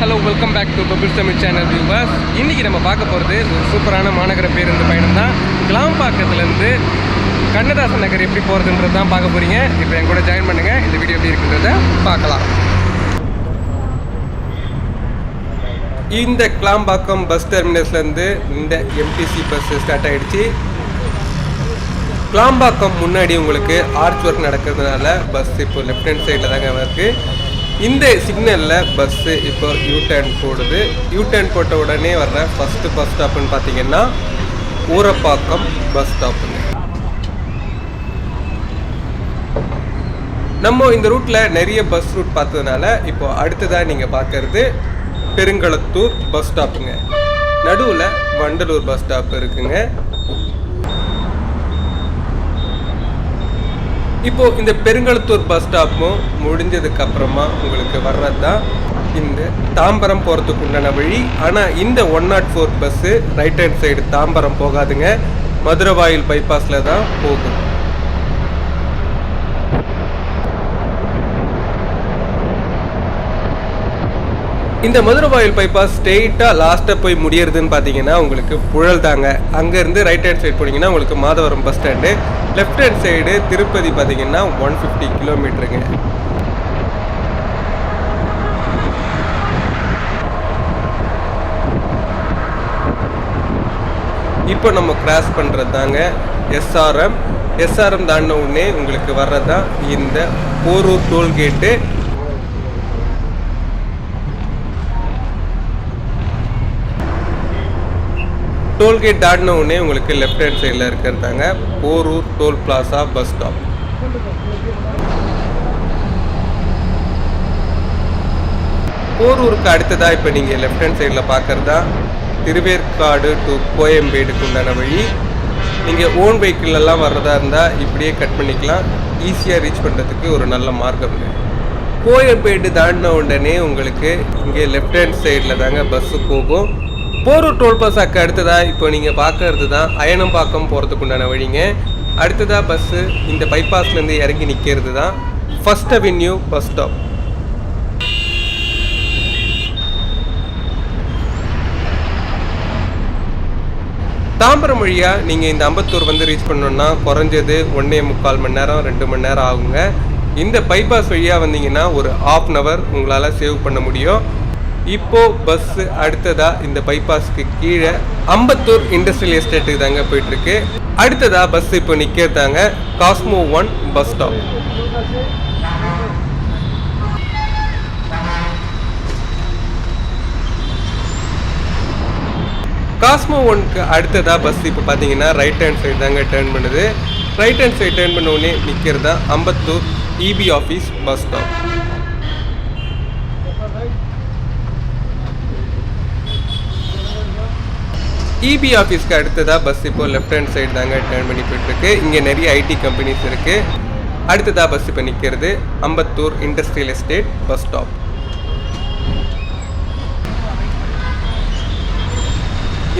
Hello welcome back to bubble Tamil channel viewers இன்றைக்கி நம்ம பார்க்க போகிறது ஒரு சூப்பரான மாநகர பேருந்து பயணம் தான். கிளாம்பாக்கத்துலேருந்து கண்ணதாசன் நகர் எப்படி போகிறதுன்றது தான் பார்க்க போகிறீங்க இப்போ என் கூட ஜாயின் பண்ணுங்கள் இந்த வீடியோ எப்படி இருக்குன்றத பார்க்கலாம். இந்த கிளாம்பாக்கம் பஸ் டெர்மினஸ்லேருந்து இந்த எம்டிசி பஸ் ஸ்டார்ட் ஆகிடுச்சு கிளாம்பாக்கம் முன்னாடி உங்களுக்கு ஆர்ச் ஒர்க் நடக்கிறதுனால பஸ் இப்போ லெஃப்ட் ஹேண்ட் சைடில் தாங்க இருக்குது இந்த சிக்னலில் பஸ்ஸு இப்போ யூ டர்ன் போடுது. யூ டர்ன் போட்ட உடனே வர்ற ஃபஸ்ட்டு பஸ் ஸ்டாப்புன்னு பார்த்தீங்கன்னா ஊரப்பாக்கம் பஸ் ஸ்டாப்புங்க நம்ம இந்த ரூட்டில் நிறைய பஸ் ரூட் பார்த்ததுனால இப்போ அடுத்ததாக நீங்கள் பார்க்கறது பெருங்களத்தூர் பஸ் ஸ்டாப்புங்க நடுவில் வண்டலூர் பஸ் ஸ்டாப் இருக்குங்க. இப்போ இந்த பெருங்களத்தூர் பஸ் ஸ்டாப்பும் முடிஞ்சதுக்கு அப்புறமா உங்களுக்கு வர்றது தான் இந்த தாம்பரம் போகிறதுக்கு உண்டான வழி. ஆனால் இந்த one not four bus right hand side Tambaram போகாதுங்க. Maduravoyal பைபாஸில் தான் போகும். இந்த மதுரை வாயில் பைபாஸ் ஸ்ட்ரெயிட்டாக லாஸ்ட்டாக போய் முடியறதுன்னு பார்த்தீங்கன்னா உங்களுக்கு புழல் தாங்க. அங்கேருந்து ரைட் ஹேண்ட் சைடு போனீங்கன்னா உங்களுக்கு Madhavaram bus stand left hand side Tirupati பார்த்தீங்கன்னா ஒன் ஃபிஃப்டி கிலோமீட்டருங்க இப்போ நம்ம கிராஸ் பண்ணுறது தாங்க எஸ்ஆர்எம் எஸ்ஆர்எம் தாண்டின உடனே உங்களுக்கு வர்றது தான் இந்த போரூர் டோல்கேட்டு டோல்கேட் தாண்டின உடனே உங்களுக்கு லெஃப்ட் ஹேண்ட் சைடில் இருக்கிறதாங்க Porur toll plaza bus stop போரூருக்கு அடுத்ததாக இப்போ நீங்கள் லெஃப்ட் ஹேண்ட் சைடில் பார்க்குறதா திருவேற்காடு டு கோயம்பேடுக்கு உண்டான வழி. நீங்கள் ஓன் வெஹிக்கிள்லாம் வர்றதா இருந்தால் இப்படியே கட் பண்ணிக்கலாம். ஈஸியாக ரீச் பண்ணுறதுக்கு ஒரு நல்ல மார்க்கம் கோயம்பேடு தாண்டின உடனே உங்களுக்கு இங்கே லெஃப்ட் ஹேண்ட் சைடில் தாங்க பஸ்ஸு போகும். போரூர் டோல் பிளாசாக்கு அடுத்ததாக இப்போ நீங்கள் பார்க்கறது தான் அயனம்பாக்கம் போகிறதுக்கு உண்டான வழிங்க. அடுத்ததாக பஸ்ஸு இந்த பைபாஸ்லேருந்து இறங்கி நிற்கிறது தான் first avenue bus stop Tambaram வழியாக நீங்கள் இந்த அம்பத்தூர் வந்து ரீச் பண்ணணுன்னா குறைஞ்சது ஒன்றே முக்கால் மணி நேரம் ரெண்டு மணி நேரம் ஆகுங்க. இந்த பைபாஸ் வழியாக வந்தீங்கன்னா ஒரு ஆஃப் அன் ஹவர் உங்களால் சேவ் பண்ண முடியும். இப்போ பஸ்ஸு அடுத்ததாக இந்த பைபாஸ்க்கு கீழே அம்பத்தூர் இண்டஸ்ட்ரியல் எஸ்டேட்டுக்கு தாங்க போயிட்டுருக்கு. அடுத்ததாக பஸ் இப்போ நிற்கிறதாங்க Cosmo one bus stop Cosmo ஒன்க்கு அடுத்ததாக பஸ் இப்போ பார்த்தீங்கன்னா ரைட் ஹேண்ட் சைடு தாங்க டேர்ன் பண்ணுது. ரைட் ஹேண்ட் சைடு டேர்ன் பண்ண உடனே நிற்கிறதா Ambattur EB office bus stop EB ஆஃபீஸ்க்கு அடுத்ததாக பஸ் இப்போது லெஃப்ட் ஹேண்ட் சைடு தாங்க டேர்ன் பண்ணி போயிட்டுருக்கு. இங்கே நிறைய ஐடி கம்பெனிஸ் இருக்குது அடுத்ததாக பஸ் இப்போ நிற்கிறது Ambattur industrial estate bus stop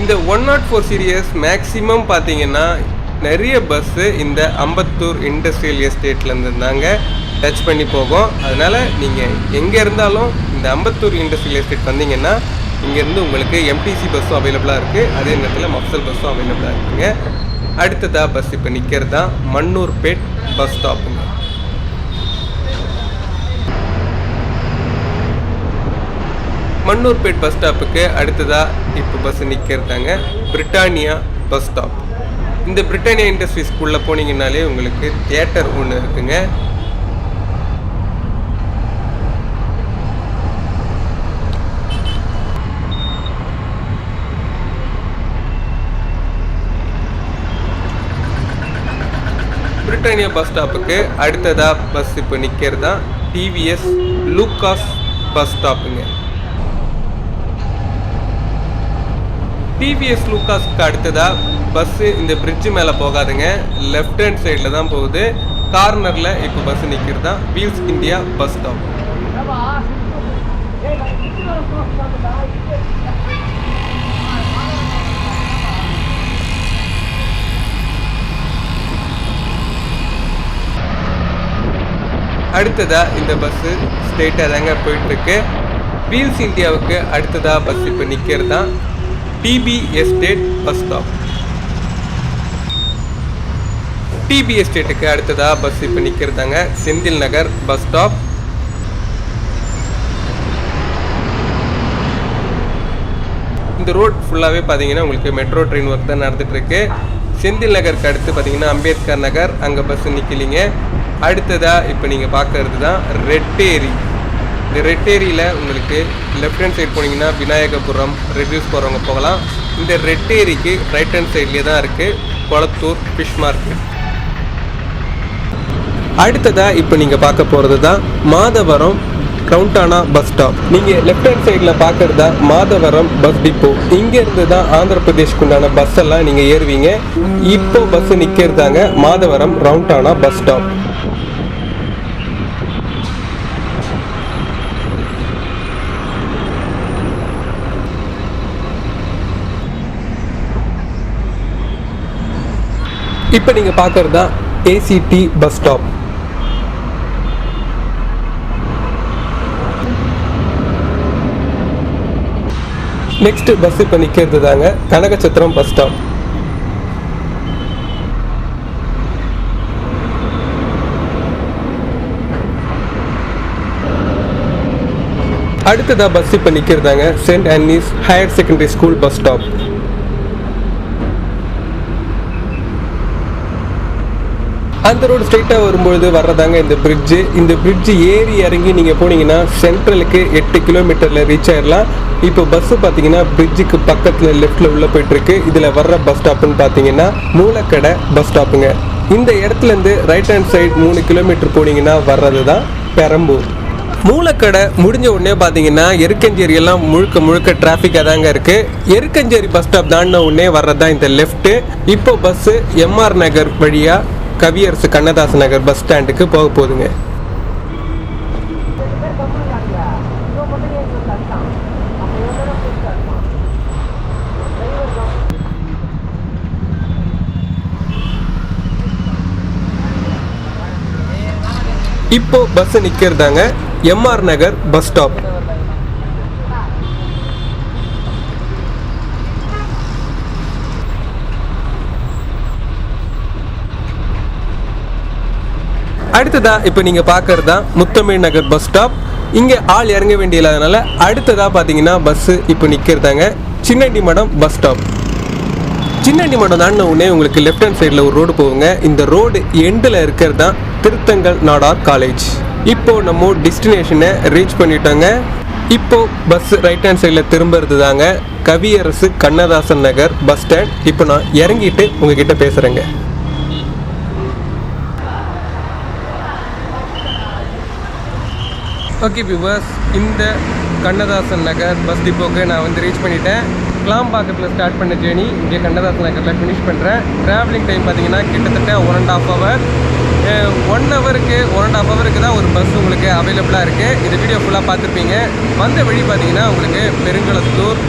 இந்த one nought four series maximum பார்த்தீங்கன்னா நிறைய பஸ்ஸு இந்த அம்பத்தூர் இண்டஸ்ட்ரியல் எஸ்டேட்லேருந்து தாங்க டச் பண்ணி போகும். அதனால் நீங்கள் எங்கே இருந்தாலும் இந்த அம்பத்தூர் இண்டஸ்ட்ரியல் எஸ்டேட் வந்தீங்கன்னா இங்கேருந்து உங்களுக்கு எம்டிசி பஸ்ஸும் அவைலபிளாக இருக்குது அதே நேரத்தில் மஃசல் பஸ்ஸும் அவைலபிளாக இருக்குங்க. அடுத்ததாக பஸ் இப்போ நிற்கிறது தான் மன்னூர்பேட் பஸ் ஸ்டாப்புங்க மன்னூர்பேட் பஸ் ஸ்டாப்புக்கு அடுத்ததாக இப்போ பஸ் நிற்கிறதாங்க பிரிட்டானியா பஸ் ஸ்டாப் இந்த பிரிட்டானியா இண்டஸ்ட்ரி ஸ்கூலில் போனீங்கன்னாலே உங்களுக்கு தியேட்டர் ஒன்று இருக்குங்க. பிரிட்டானியா பஸ் ஸ்டாப்புக்கு அடுத்ததாக பஸ் இப்போ நிற்கிறது தான் டிவிஎஸ் லூக்காஸ் பஸ் ஸ்டாப்புங்க டிவிஎஸ் லூக்காஸ்க்கு அடுத்ததாக பஸ்ஸு இந்த பிரிட்ஜு மேலே போகாதுங்க லெஃப்ட் ஹேண்ட் சைடில் தான் போகுது கார்னரில் இப்போ பஸ் நிற்கிறது தான் வீல்ஸ் இந்தியா பஸ் ஸ்டாப் அடுத்ததாக இந்த பஸ்ஸு ஸ்ட்ரெயிட்டாக தாங்க போயிட்டுருக்கு. வீல்ஸ் இந்தியாவுக்கு அடுத்ததாக பஸ் இப்போ நிற்கிறது தான் TP estate bus stop TP எஸ்டேட்டுக்கு அடுத்ததாக பஸ் இப்போ நிற்கிறதாங்க செந்தில் நகர் பஸ் ஸ்டாப் இந்த ரோட் ஃபுல்லாகவே பார்த்தீங்கன்னா உங்களுக்கு மெட்ரோ ட்ரெயின் ஒர்க் தான் நடந்துகிட்ருக்கு செந்தில் நகருக்கு அடுத்து பார்த்தீங்கன்னா அம்பேத்கர் நகர். அங்கே பஸ் நிற்கலிங்க அடுத்ததாக இப்போ நீங்கள் பார்க்கறது தான் ரெட்டேரி இந்த ரெட்டேரியில் உங்களுக்கு லெஃப்ட் ஹேண்ட் சைடு போனீங்கன்னா விநாயகபுரம் ரெட்யூஸ் போகிறவங்க போகலாம். இந்த ரெட்டேரிக்கு ரைட் ஹேண்ட் சைட்லேயே தான் இருக்குது கொளத்தூர் ஃபிஷ் மார்க்கெட் அடுத்ததாக இப்போ நீங்கள் பார்க்க போகிறது தான் மாதவரம் கவுண்டானா பஸ் ஸ்டாப் நீங்கள் லெஃப்ட் ஹேண்ட் சைடில் பார்க்குறதா மாதவரம் பஸ் டிப்போ இங்கேருந்து தான் ஆந்திர பிரதேஷ்க்கு உண்டான பஸ் எல்லாம் நீங்கள் ஏறுவீங்க. இப்போ பஸ் நிற்கிறதாங்க மாதவரம் ரவுண்டானா பஸ் ஸ்டாப் இப்போ நீங்கள் பார்க்குறது தான் ACT bus stop next bus இப்போ நிற்கிறது தாங்க கனகச்சத்திரம் பஸ் ஸ்டாப் அடுத்ததாக பஸ் இப்போ நிற்கிறதாங்க saint Anne's higher secondary school bus stop அந்த ரோடு ஸ்ட்ரைட்டாக வரும்பொழுது வர்றதாங்க இந்த பிரிட்ஜு இந்த பிரிட்ஜு ஏறி இறங்கி நீங்கள் போனீங்கன்னா சென்ட்ரலுக்கு எட்டு கிலோமீட்டரில் ரீச் ஆயிடலாம் இப்போ பஸ்ஸு பார்த்தீங்கன்னா பிரிட்ஜுக்கு பக்கத்தில் லெஃப்ட்டில் உள்ளே போயிட்டுருக்கு. இதில் வர்ற பஸ் ஸ்டாப்புன்னு பார்த்தீங்கன்னா மூலக்கடை பஸ் ஸ்டாப்புங்க இந்த இடத்துலேருந்து ரைட் ஹேண்ட் சைடு மூணு கிலோமீட்டர் போனீங்கன்னா வர்றது தான் பெரம்பூர். மூலக்கடை முடிஞ்ச உடனே பார்த்தீங்கன்னா எருக்கஞ்சேரி எல்லாம் முழுக்க முழுக்க டிராஃபிக்காக தாங்க இருக்குது எருக்கஞ்சேரி பஸ் ஸ்டாப் தாண்டின உடனே வர்றது தான் இந்த லெஃப்ட்டு இப்போ பஸ்ஸு எம்ஆர் நகர் வழியாக கவியரசு கண்ணதாசன் நகர் பஸ் ஸ்டாண்டுக்கு போக போகுதுங்க இப்போ பஸ் நிற்கிறதாங்க எம்ஆர் நகர் பஸ் ஸ்டாப். அடுத்ததா இப்போ நீங்க பார்க்கறது தான் முத்தமிழ் நகர் பஸ் ஸ்டாப் இங்க ஆள் இறங்க வேண்டிய இல்லாதனால அடுத்ததா பாத்தீங்கன்னா பஸ் இப்போ நிக்கிறதாங்க சின்னண்டி மடம் பஸ் ஸ்டாப் சின்னண்டி மடம் தாண்டின உடனே உங்களுக்கு லெஃப்ட் ஹேண்ட் சைடில் ஒரு ரோடு போகுங்க. இந்த ரோடு எண்டில் இருக்கிறது தான் திருத்தங்கல் நாடார் காலேஜ் இப்போ நம்ம டெஸ்டினேஷனை ரீச் பண்ணிட்டோங்க. இப்போ பஸ் ரைட் ஹேண்ட் சைடில் திரும்புறது தாங்க கவியரசு கண்ணதாசன் நகர் பஸ் ஸ்டாண்ட் இப்போ நான் இறங்கிட்டு உங்ககிட்ட பேசுகிறேங்க ஓகே விவர்ஸ் இந்த கண்ணதாசன் நகர் பஸ் டிப்போக்கு நான் வந்து ரீச் பண்ணிட்டேன். கிளாம்பாக்கத்தில் ஸ்டார்ட் பண்ண ஜேர்னி இங்கே கண்ணதாசன் நகரில் ஃபினிஷ் பண்ணுறேன் ட்ராவலிங் டைம் பார்த்தீங்கன்னா கிட்டத்தட்ட one and half hour one ஹவருக்கு ஒன் அண்ட் ஆஃப் ஹவருக்கு தான் ஒரு பஸ் உங்களுக்கு அவைலபிளாக இருக்குது இந்த வீடியோ ஃபுல்லாக பார்த்துருப்பீங்க. வந்த வழி பார்த்தீங்கன்னா உங்களுக்கு Perungalathur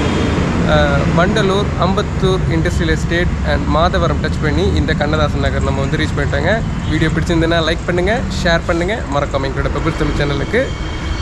மண்டலூர் Vandalur Ambattur industrial estate and Madhavaram touch பண்ணி இந்த கண்ணதாசன் நகர் நம்ம வந்து ரீச் பண்ணிட்டாங்க. வீடியோ பிடிச்சிருந்ததுன்னா லைக் பண்ணுங்கள் ஷேர் பண்ணுங்கள் மறக்காம எங்களோட பெபிள் தமிழ் சேனலுக்கு